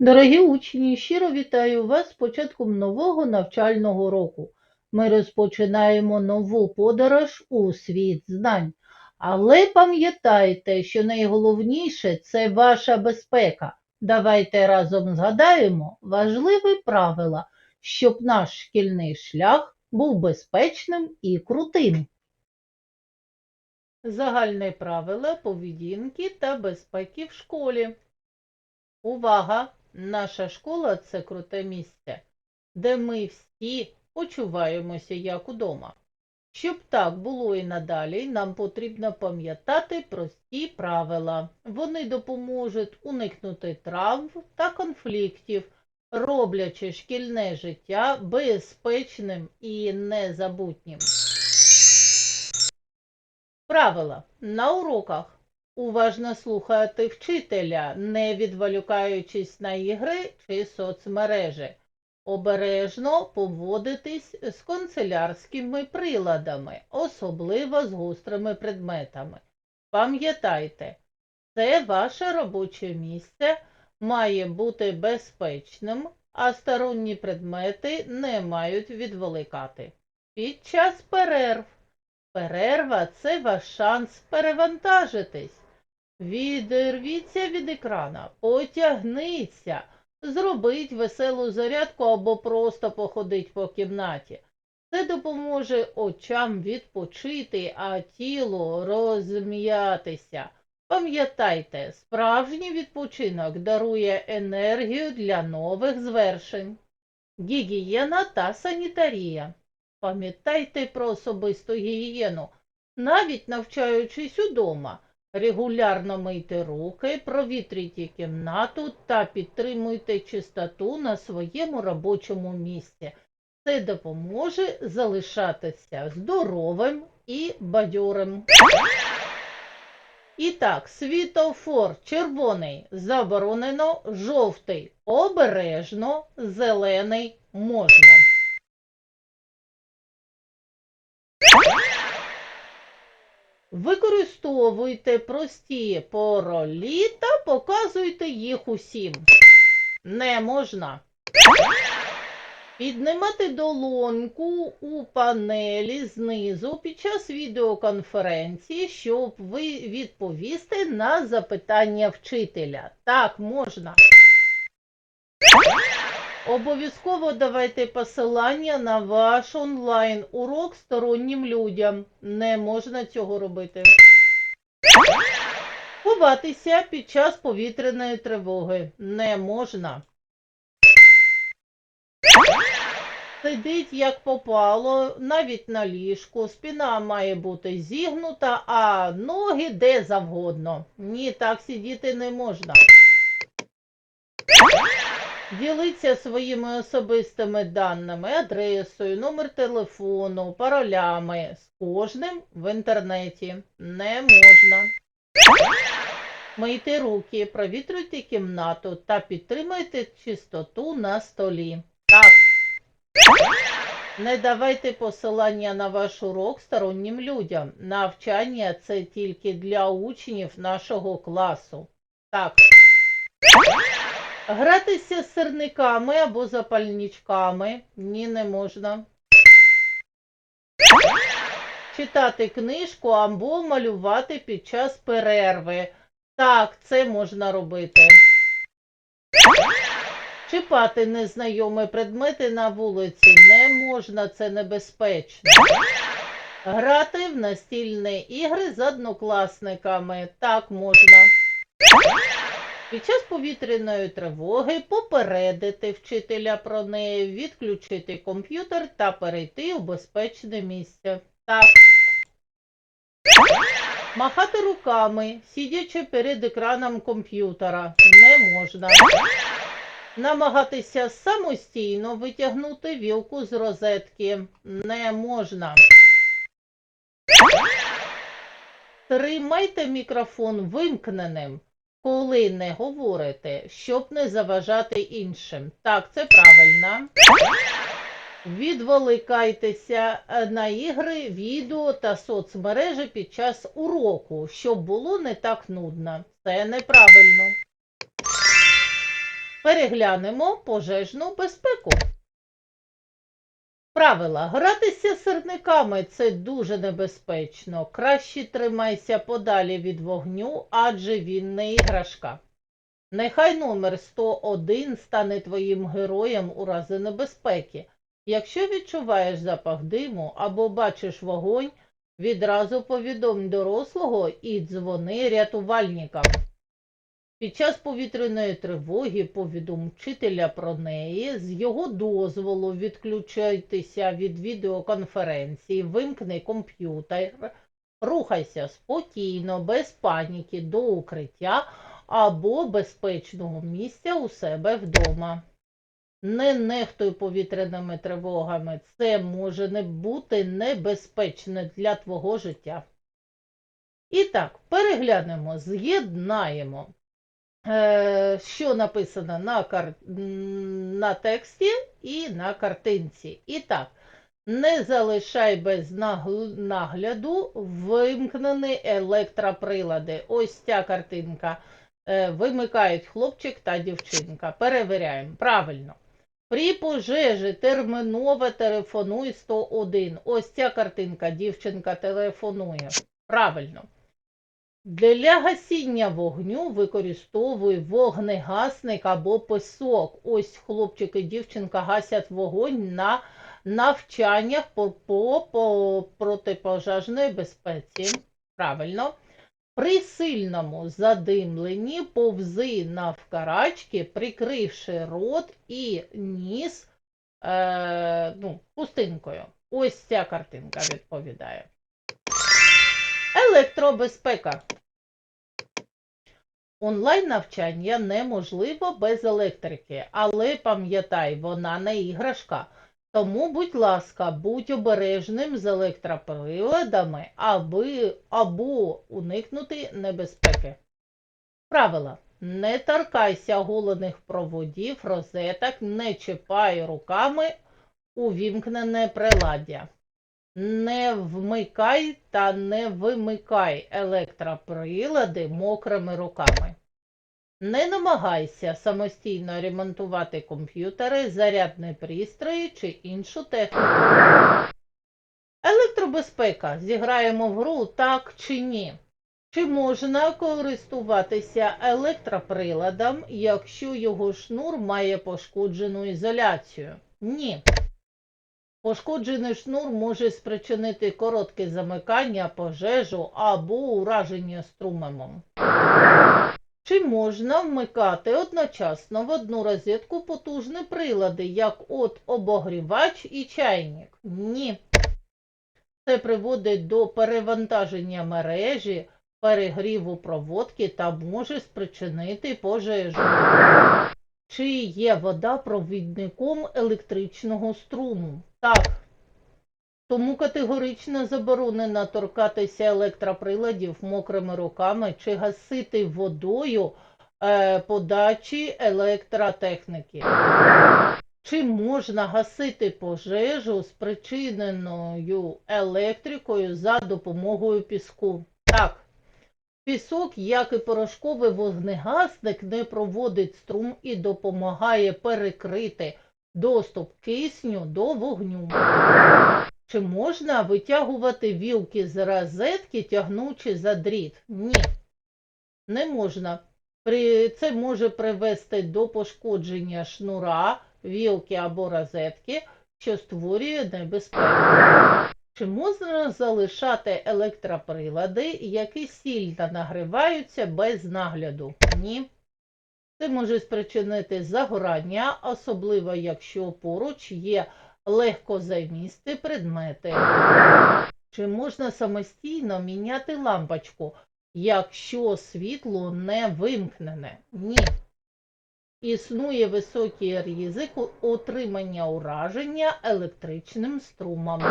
Дорогі учні, щиро вітаю вас з початком нового навчального року. Ми розпочинаємо нову подорож у світ знань. Але пам'ятайте, що найголовніше це ваша безпека. Давайте разом згадаємо важливі правила, щоб наш шкільний шлях був безпечним і крутим. Загальні правила поведінки та безпеки в школі. Увага! Наша школа це круте місце, де ми всі почуваємося як удома. Щоб так було і надалі, нам потрібно пам'ятати прості правила. Вони допоможуть уникнути травм та конфліктів, роблячи шкільне життя безпечним і незабутнім. Правила на уроках. Уважно слухати вчителя, не відволікаючись на ігри чи соцмережі. Обережно поводитись з канцелярськими приладами, особливо з гострими предметами. Пам'ятайте, це ваше робоче місце має бути безпечним, а сторонні предмети не мають відволікати. Під час перерв. Перерва це ваш шанс перевантажитись. Відірвіться від екрана, потягніться, зробіть веселу зарядку або просто походить по кімнаті. Це допоможе очам відпочити, а тілу розм'ятися. Пам'ятайте, справжній відпочинок дарує енергію для нових звершень. Гігієна та санітарія. Пам'ятайте про особисту гігієну. Навіть навчаючись удома, регулярно мийте руки, провітрюйте кімнату та підтримуйте чистоту на своєму робочому місці. Це допоможе залишатися здоровим і бадьорим. І так, світофор червоний заборонено, жовтий обережно, зелений можна. Використовуйте прості паролі та показуйте їх усім. Не можна. Піднімати долоньку у панелі знизу під час відеоконференції, щоб ви відповісти на запитання вчителя. Так, можна. Обов'язково давайте посилання на ваш онлайн-урок стороннім людям. Не можна цього робити. Ховатися під час повітряної тривоги. Не можна. Сидить як попало, навіть на ліжку, спина має бути зігнута, а ноги де завгодно. Ні, так сидіти не можна. Ділиться своїми особистими даними, адресою, номер телефону, паролями з кожним в інтернеті. Не можна. Мийте руки, провітрюйте кімнату та підтримуйте чистоту на столі. Так. Не давайте посилання на ваш урок стороннім людям. Навчання це тільки для учнів нашого класу. Так. Гратися з сирниками або запальничками ні не можна. Читати книжку або малювати під час перерви. Так, це можна робити. Чіпати незнайомі предмети на вулиці не можна, це небезпечно. Грати в настільні ігри з однокласниками так можна. Під час повітряної тривоги попередити вчителя про неї, відключити комп'ютер та перейти у безпечне місце. Так. Махати руками, сидячи перед екраном комп'ютера, не можна. Намагатися самостійно витягнути вілку з розетки не можна. Тримайте мікрофон вимкненим, коли не говорите, щоб не заважати іншим. Так, це правильно. Відволікайтеся на ігри, відео та соцмережі під час уроку, щоб було не так нудно. Це неправильно. Переглянемо пожежну безпеку. Правила. Гратися сирниками це дуже небезпечно. Краще тримайся подалі від вогню, адже він не іграшка. Нехай номер 101 стане твоїм героєм у разі небезпеки. Якщо відчуваєш запах диму або бачиш вогонь, відразу повідомь дорослого і дзвони рятувальникам. Під час повітряної тривоги повідом вчителя про неї, з його дозволу відключайтеся від відеоконференції, вимкни комп'ютер, рухайся спокійно, без паніки до укриття або безпечного місця у себе вдома. Не нехтуй повітряними тривогами, це може не бути небезпечне для твого життя. І так, переглянемо, з'єднаємо що написано на, кар... на тексті і на картинці. І так, не залишай без нагляду вимкнені електроприлади. Ось ця картинка. Е, Вимикають хлопчик та дівчинка. Перевіряємо. Правильно. При пожежі терміново телефонуй 101. Ось ця картинка. Дівчинка телефонує. Правильно. Для гасіння вогню використовуй вогнегасник або пісок. Ось хлопчик і дівчинка гасять вогонь на навчаннях по, по, по протипожежної безпеці. Правильно. При сильному задимленні повзи навкарачки, прикривши рот і ніс е, ну, хустинкою. Ось ця картинка відповідає. Електробезпека. Онлайн навчання неможливо без електрики, але пам'ятай, вона не іграшка. Тому, будь ласка, будь обережним з електроприладами, аби або уникнути небезпеки. Правила. Не торкайся голених проводів, розеток, не чіпай руками увімкнене приладдя. Не вмикай та не вимикай електроприлади мокрими руками. Не намагайся самостійно ремонтувати комп'ютери, зарядні пристрої чи іншу техніку. Електробезпека. Зіграємо в гру так чи ні. Чи можна користуватися електроприладом, якщо його шнур має пошкоджену ізоляцію? Ні. Пошкоджений шнур може спричинити коротке замикання, пожежу або ураження струмом. Чи можна вмикати одночасно в одну розетку потужні прилади, як от обогрівач і чайник? Ні. Це приводить до перевантаження мережі, перегріву проводки та може спричинити пожежу. Чи є вода провідником електричного струму? Так. Тому категорично заборонено торкатися електроприладів мокрими руками чи гасити водою е, подачі електротехніки. Чи можна гасити пожежу спричиненою електрикою за допомогою піску? Так. Пісок, як і порошковий вогнегасник, не проводить струм і допомагає перекрити доступ кисню до вогню. Чи можна витягувати вілки з розетки, тягнучи за дріт? Ні. Не можна. Це може привести до пошкодження шнура, вілки або розетки, що створює небезпеку. Чи можна залишати електроприлади, які сильно нагріваються без нагляду? Ні. Це може спричинити загорання, особливо якщо поруч є легкозаймісті предмети. Чи можна самостійно міняти лампочку, якщо світло не вимкнене? Ні. Існує високий ризик отримання ураження електричним струмом.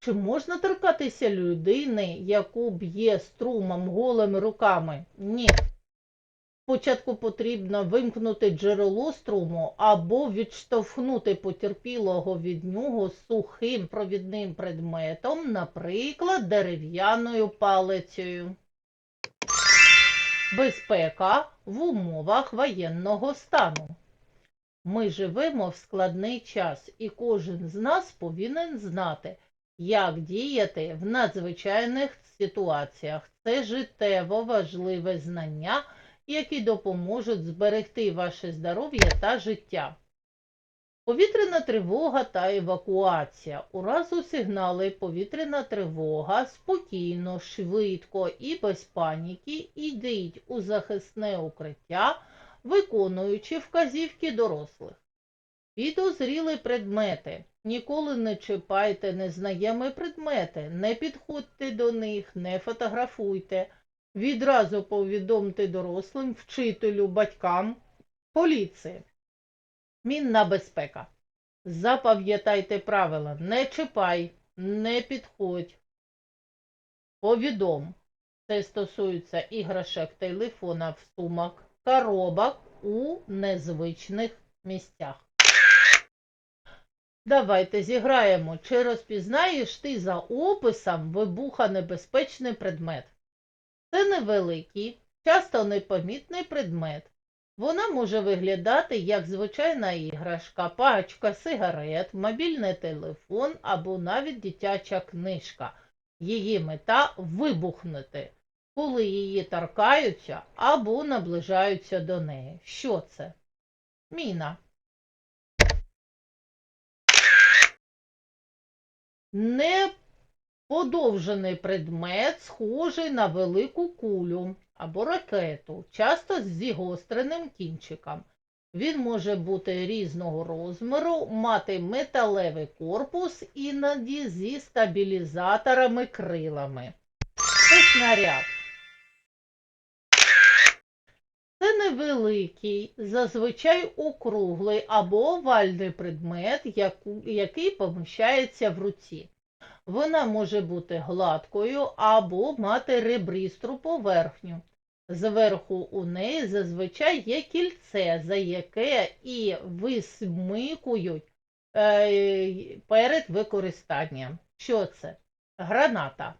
Чи можна торкатися людини, яку б'є струмом голими руками? Ні. Спочатку потрібно вимкнути джерело струму або відштовхнути потерпілого від нього сухим провідним предметом, наприклад, дерев'яною палицею. Безпека в умовах воєнного стану. Ми живемо в складний час, і кожен з нас повинен знати, як діяти в надзвичайних ситуаціях. Це життєво важливе знання, які допоможуть зберегти ваше здоров'я та життя. Повітряна тривога та евакуація. У разу сигнали повітряна тривога спокійно, швидко і без паніки йдіть у захисне укриття, виконуючи вказівки дорослих. Підозріли предмети. Ніколи не чіпайте незнайомі предмети, не підходьте до них, не фотографуйте. Відразу повідомте дорослим, вчителю, батькам, поліції. Мінна безпека. Запам'ятайте правила. Не чіпай, не підходь. Повідом. Це стосується іграшок, телефонів, сумок, коробок у незвичних місцях. Давайте зіграємо. Чи розпізнаєш ти за описом вибухонебезпечний предмет? Це невеликий, часто непомітний предмет. Вона може виглядати як звичайна іграшка, пачка сигарет, мобільний телефон або навіть дитяча книжка. Її мета вибухнути, коли її торкаються або наближаються до неї. Що це? Міна. Неподовжений предмет, схожий на велику кулю або ракету, часто з зігостреним кінчиком. Він може бути різного розміру, мати металевий корпус, іноді зі стабілізаторами крилами. Це снаряд. Це невеликий, зазвичай округлий або овальний предмет, який поміщається в руці. Вона може бути гладкою або мати ребристу поверхню. Зверху у неї зазвичай є кільце, за яке і висмикують е, перед використанням. Що це? Граната.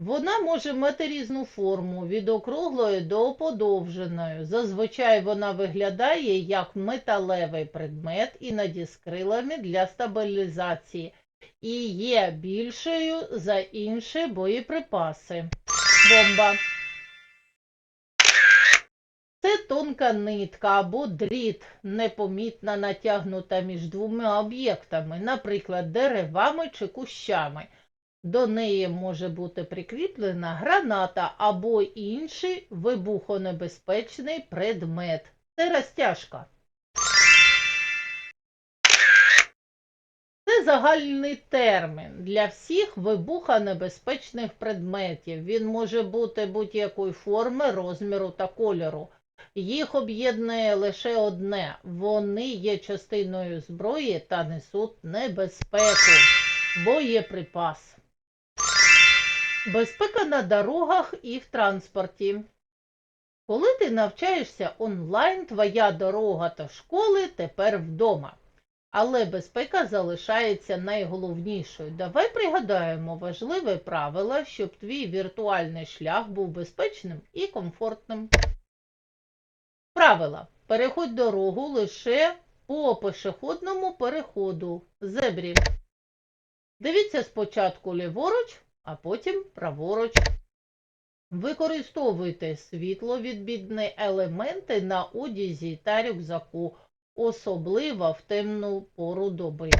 Вона може мати різну форму від округлої до подовженої. Зазвичай вона виглядає як металевий предмет іноді з для стабілізації і є більшою за інші боєприпаси. Бомба. Це тонка нитка або дріт, непомітно натягнута між двома об'єктами, наприклад, деревами чи кущами. До неї може бути прикріплена граната або інший вибухонебезпечний предмет. Це розтяжка. Це загальний термін для всіх вибухонебезпечних предметів. Він може бути будь-якої форми, розміру та кольору. Їх об'єднує лише одне. Вони є частиною зброї та несуть небезпеку. Боєприпас. Безпека на дорогах і в транспорті. Коли ти навчаєшся онлайн, твоя дорога до школи тепер вдома. Але безпека залишається найголовнішою. Давай пригадаємо важливе правило, щоб твій віртуальний шлях був безпечним і комфортним. Правила. Переходь дорогу лише по пішохідному переходу зебрі. Дивіться спочатку ліворуч, потім праворуч. Використовуйте світловідбідні елементи на одязі та рюкзаку, особливо в темну пору доби.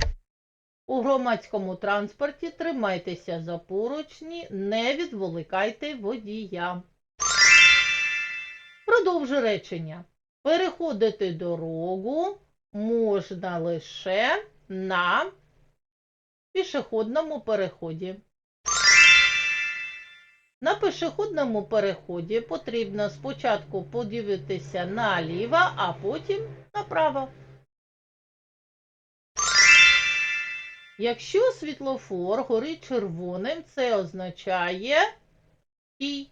У громадському транспорті тримайтеся за поручні, не відволікайте водія. Продовжу речення. Переходити дорогу можна лише на пішохідному переході. На пішохідному переході потрібно спочатку подивитися наліво, а потім направо. Якщо світлофор горить червоним, це означає стій.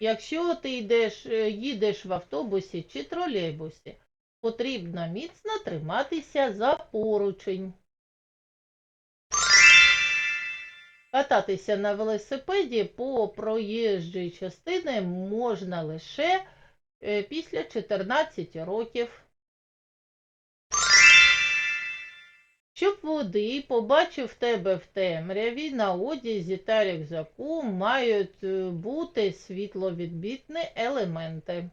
Якщо ти йдеш, е, їдеш в автобусі чи тролейбусі, потрібно міцно триматися за поручень. Кататися на велосипеді по проїжджій частини можна лише е, після 14 років. Щоб водій побачив тебе в темряві, на одязі та рюкзаку мають е, бути світловідбітні елементи.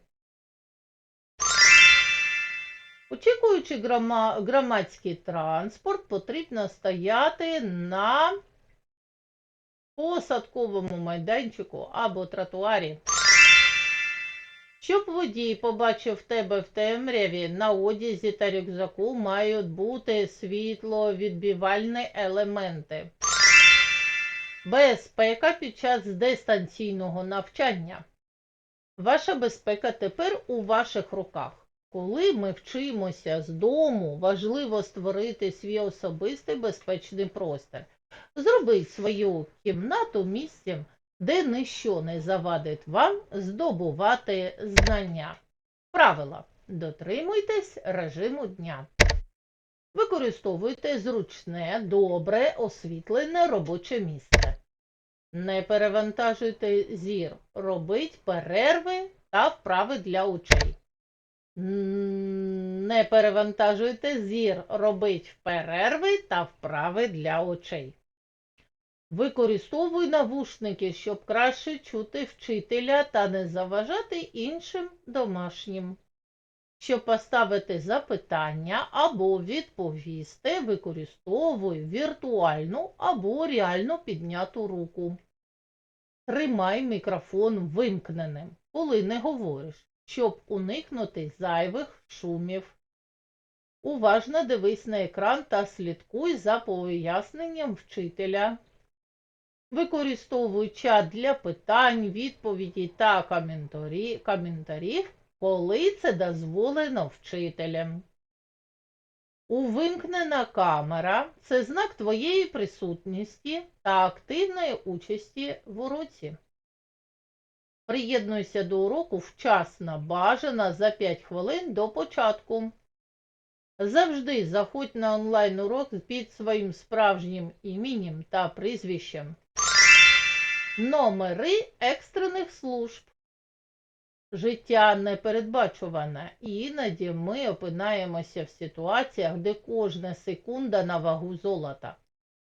Очікуючи грома- громадський транспорт, потрібно стояти на посадковому майданчику або тротуарі. Щоб водій побачив тебе в темряві, на одязі та рюкзаку мають бути світловідбивальні елементи. Безпека під час дистанційного навчання. Ваша безпека тепер у ваших руках. Коли ми вчимося з дому, важливо створити свій особистий безпечний простір. Зробіть свою кімнату місцем, де ніщо не завадить вам здобувати знання. Правила. Дотримуйтесь режиму дня. Використовуйте зручне, добре освітлене робоче місце. Не перевантажуйте зір. Робіть перерви та вправи для очей. Не перевантажуйте зір. Робіть перерви та вправи для очей. Використовуй навушники, щоб краще чути вчителя та не заважати іншим домашнім. Щоб поставити запитання або відповісти, використовуй віртуальну або реально підняту руку. Тримай мікрофон вимкненим, коли не говориш, щоб уникнути зайвих шумів. Уважно дивись на екран та слідкуй за поясненням вчителя. Використовуй чат для питань, відповідей та коментарі- коментарів, коли це дозволено вчителем. Увімкнена камера це знак твоєї присутності та активної участі в уроці. Приєднуйся до уроку вчасно, бажано за 5 хвилин до початку. Завжди заходь на онлайн-урок під своїм справжнім іменем та прізвищем. Номери екстрених служб. Життя непередбачуване, і іноді ми опинаємося в ситуаціях, де кожна секунда на вагу золота.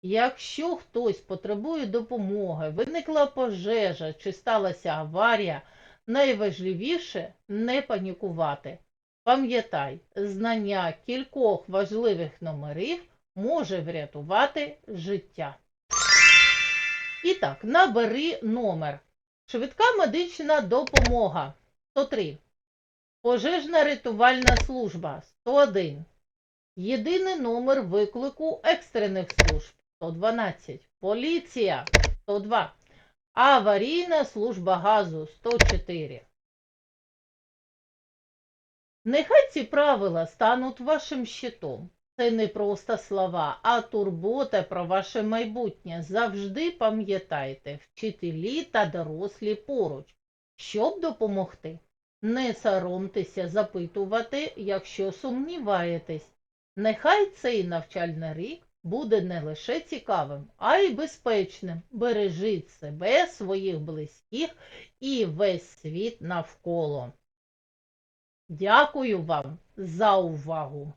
Якщо хтось потребує допомоги, виникла пожежа чи сталася аварія, найважливіше не панікувати. Пам'ятай, знання кількох важливих номерів може врятувати життя. І так, набери номер. Швидка медична допомога 103. Пожежна рятувальна служба 101. Єдиний номер виклику екстрених служб 112. Поліція 102. Аварійна служба газу 104. Нехай ці правила стануть вашим щитом. Це не просто слова, а турбота про ваше майбутнє. Завжди пам'ятайте, вчителі та дорослі поруч, щоб допомогти. Не соромтеся запитувати, якщо сумніваєтесь. Нехай цей навчальний рік буде не лише цікавим, а й безпечним. Бережіть себе, своїх близьких і весь світ навколо. Дякую вам за увагу!